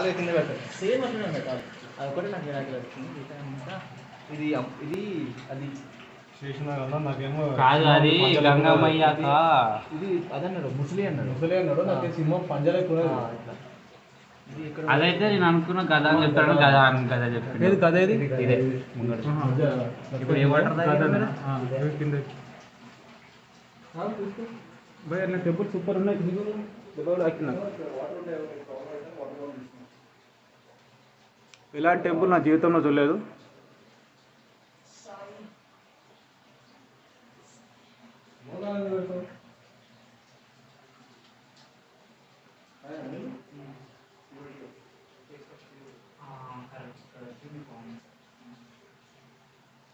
అలాగే కింద పెట్టండి సేమ్ అట్లనే పెట్టాలి అది ఒకటి నాకు వినాయకుడు వచ్చింది ఇది ఇది అది కదా కాదు గంగమ్మయ్యాక ఇది అదన్నాడు ముసలి అన్నాడు ముసలి అన్నాడు నాకు పంజలే కూడా అదైతే నేను అనుకున్న గద అని చెప్తాడు గద అని గద చెప్పాడు ఏది కథ ఏది ఇదే ముంగడు ఇప్పుడు కింద భయ నా టెంపుల్ సూపర్ ఉన్నాయి ఇలాంటి టెంపుల్ నా జీవితంలో చూడలేదు.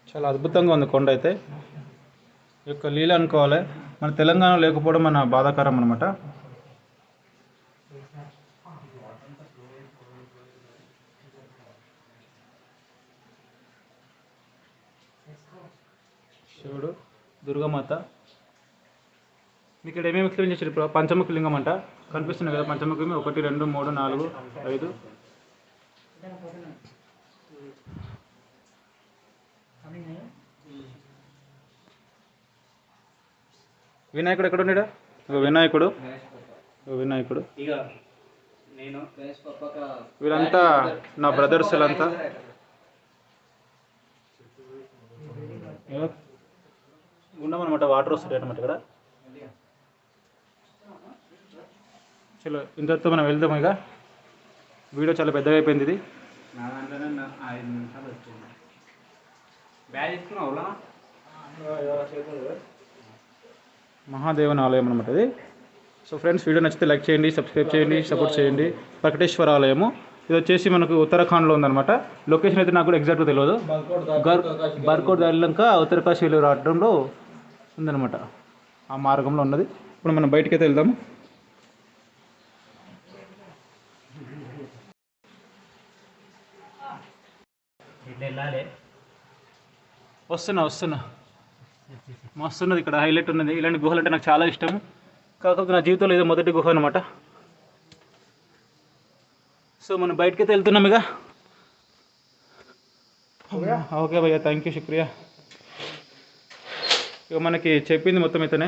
చాలా అద్భుతంగా ఉంది కొండ అయితే. ఈ యొక్క లీల అనుకోవాలి. మన తెలంగాణ లేకపోవడం మన బాధాకరం అనమాట శివుడు దుర్గామాత. మీకు ఇక్కడ ఏమేమి ఎక్స్ప్లెయిన్ చేశారు ఇప్పుడు? పంచముఖి లింగం అంట. కనిపిస్తుంది కదా పంచముఖి ఒకటి రెండు మూడు నాలుగు ఐదు. వినాయకుడు ఎక్కడ ఉన్నాడా? వినాయకుడు. వినాయకుడు. వీళ్ళంతా నా బ్రదర్స్ వీళ్ళంతా. అనమాట వాటర్ వస్తుంది అనమాట ఇక్కడ. చలో ఇంతతో మనం వెళ్దాం ఇక. వీడియో చాలా పెద్దగా అయిపోయింది ఇది. మహాదేవన ఆలయం అనమాట ఇది. సో ఫ్రెండ్స్ వీడియో నచ్చితే లైక్ చేయండి సబ్స్క్రైబ్ చేయండి సపోర్ట్ చేయండి. వెంకటేశ్వర ఆలయము. ఇది వచ్చేసి మనకు ఉత్తరాఖండ్లో ఉందన్నమాట. లొకేషన్ అయితే నాకు కూడా ఎగ్జాక్ట్గా తెలియదు. గర్ బర్కోట్ దారిలంక ఉత్తరకాశీలో రావడంలో ఉందన్నమాట. ఆ మార్గంలో ఉన్నది. ఇప్పుడు మనం బయటికి అయితే వెళ్దాము వస్తున్నా వస్తున్నా. మస్తున్నది ఇక్కడ హైలైట్ ఉన్నది. ఇలాంటి గుహలు అంటే నాకు చాలా ఇష్టం కాకపోతే నా జీవితంలో ఇదే మొదటి గుహ అనమాట సో మనం బయటకి అయితే వెళ్తున్నాం ఇక. ఓకే. భయ్యా థ్యాంక్ యూ శుక్రియా. ఇక మనకి చెప్పింది మొత్తం అయితేనే.